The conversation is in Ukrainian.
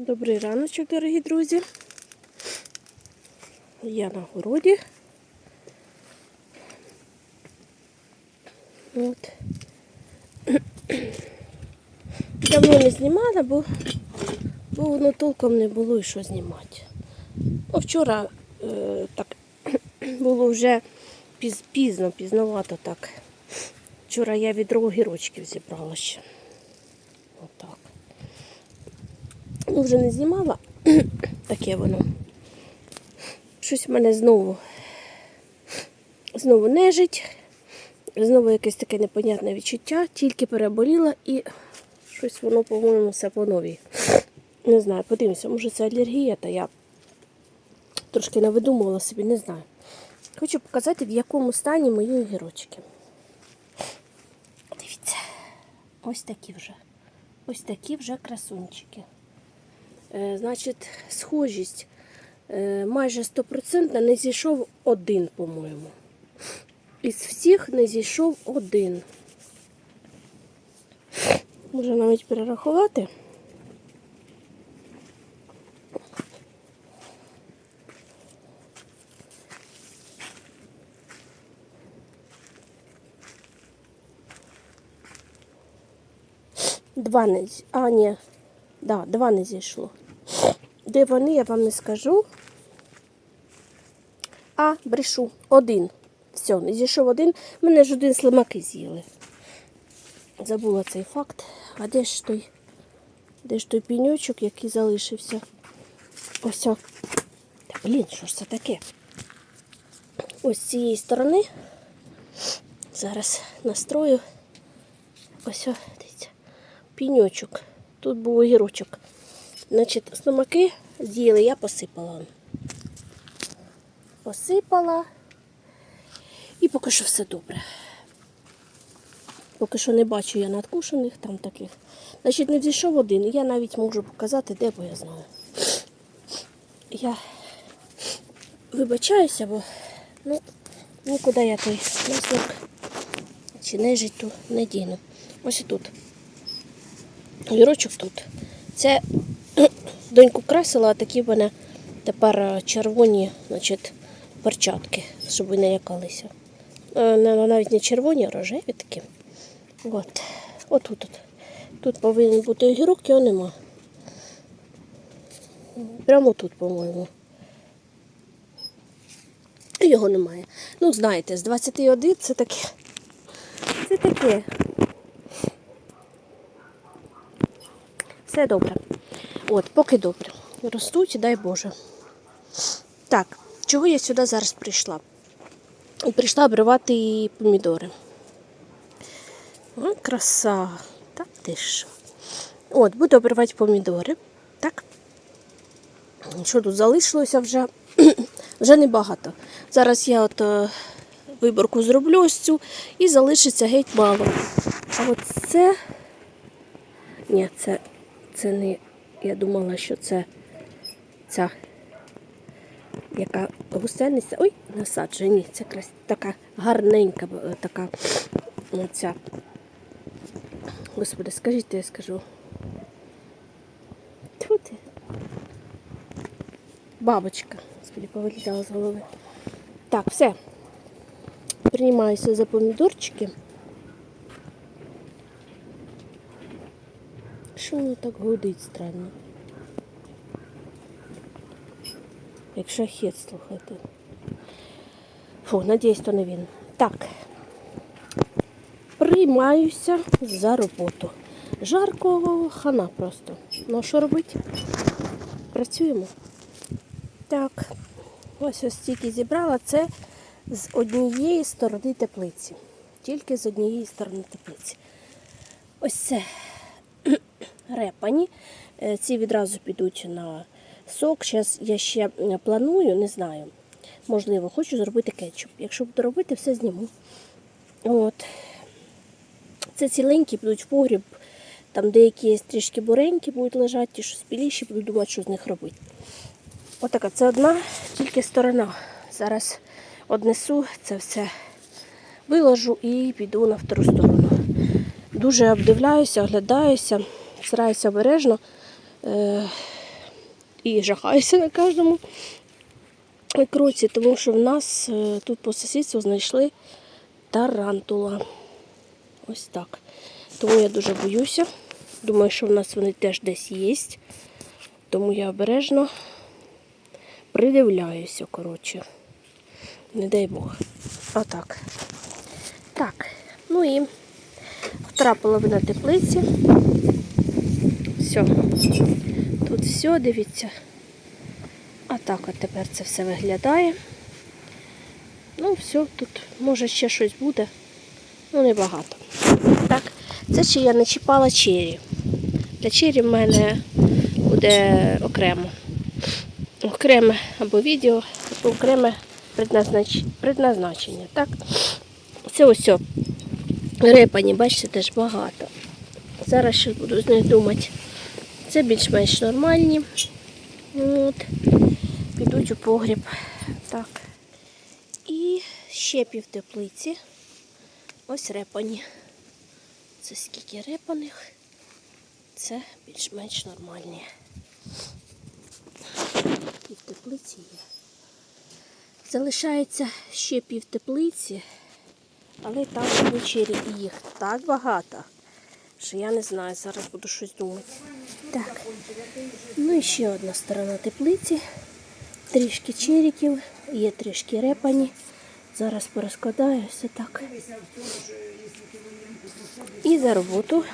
Добрий раночок, дорогі друзі. Я на городі. От. Давно не знімала, бо, бо воно толком не було і що знімати. Ну, вчора е, так було вже піз, пізно, пізновато так. Вчора я відро огірочків зібрала ще. Отак. Ну, вже не знімала. Таке воно. Щось в мене знову знову нежить. Знову якесь таке непонятне відчуття, тільки переболіла і щось воно, по-моєму, все по новій. Не знаю, подивимося, може це алергія, та я трошки навидумувала собі, не знаю. Хочу показати, в якому стані мої огірочки. Дивіться, ось такі вже. Ось такі вже красунчики. Е, значить, схожість е, майже 100% не зійшов один, по-моєму. Із всіх не зійшов один. Можна навіть перерахувати. Два не А, ні. Да, два не зійшло. Де вони, я вам не скажу. А, брешу. Один. Все, не зійшов один. Мене ж один слимаки з'їли. Забула цей факт. А де ж той? Де ж той піньочок, який залишився? Ось. о. Та блін, що ж це таке? Ось з цієї сторони. Зараз настрою. Ось, о, дивіться. Піньочок. Тут був огірочок. Значить, слимаки з'їли, я посипала. Посипала. І поки що все добре. Поки що не бачу я надкушених там таких. Значить, не взійшов один. Я навіть можу показати, де, бо я знаю. Я вибачаюся, бо ну, нікуди я той наслик чи нежить ту не діну. Ось і тут. Вірочок тут. Це доньку красила, а такі в мене тепер е, червоні значить, перчатки, щоб не якалися. Е, Навіть не червоні, а рожеві такі. От. Отут. От. Тут повинен бути огірок, його нема. Прямо тут, по-моєму. Його немає. Ну, знаєте, з 21 це таке. Це таке. Все добре. От, поки добре. Ростуть, дай Боже. Так, чого я сюди зараз прийшла? Прийшла обривати помідори. О, краса. Так ти що? От, буду обривати помідори. Так. Що тут залишилося вже? вже небагато. Зараз я от е, виборку зроблю ось цю і залишиться геть мало. А от це. Ні, це, це не. Я думала, що це ця, яка гусениця. Ой, насаджена. Ні, це крас... така гарненька, е, така ця. Господи, скажіть, я скажу. Тьфу ти. Бабочка. Господи, повилітала з голови. Так, все. Приймаюся за помідорчики. Що воно так гудить странно? Як шахет, слухайте. Фу, надіюсь, то не він. Так. Приймаюся за роботу. Жарко хана просто. Ну, що робити? Працюємо. Так, ось ось стільки зібрала. Це з однієї сторони теплиці. Тільки з однієї сторони теплиці. Ось це репані. Е, Ці відразу підуть на сок. Зараз я ще планую, не знаю. Можливо, хочу зробити кетчуп. Якщо буду робити, все зніму. От. Це ціленькі підуть в погріб. Там деякі трішки буренькі будуть лежати, ті, що спіліші, буду думати, що з них робити. Отака, це одна тільки сторона. Зараз однесу це все виложу і піду на втору сторону. Дуже обдивляюся, оглядаюся, стараюся обережно. Е, і жахаюся на кожному кроці, тому що в нас е, тут по сусідству знайшли тарантула. Ось так. Тому я дуже боюся. Думаю, що в нас вони теж десь є. Тому я обережно придивляюся, коротше. Не дай Бог. Отак. Так, ну і втора половина теплиці. Все. Тут все, дивіться. А так от тепер це все виглядає. Ну, все, тут може ще щось буде. Ну, небагато. Так, це ще я не чіпала чері. Для чері в мене буде окремо. Окреме або відео, або окреме предназнач... предназначення. Так? Це ось репані, бачите, теж багато. Зараз ще буду з них думати. Це більш-менш нормальні. От. Підуть у погріб. Так. І ще пів теплиці. Ось репані. Це скільки репаних. Це більш-менш нормальні. Пів теплиці є. Залишається ще пів теплиці, але там вечері їх так багато, що я не знаю, зараз буду щось думати. Так, ну і ще одна сторона теплиці. Трішки черіків, є трішки репані. Зараз порозкладаю все так. І за роботу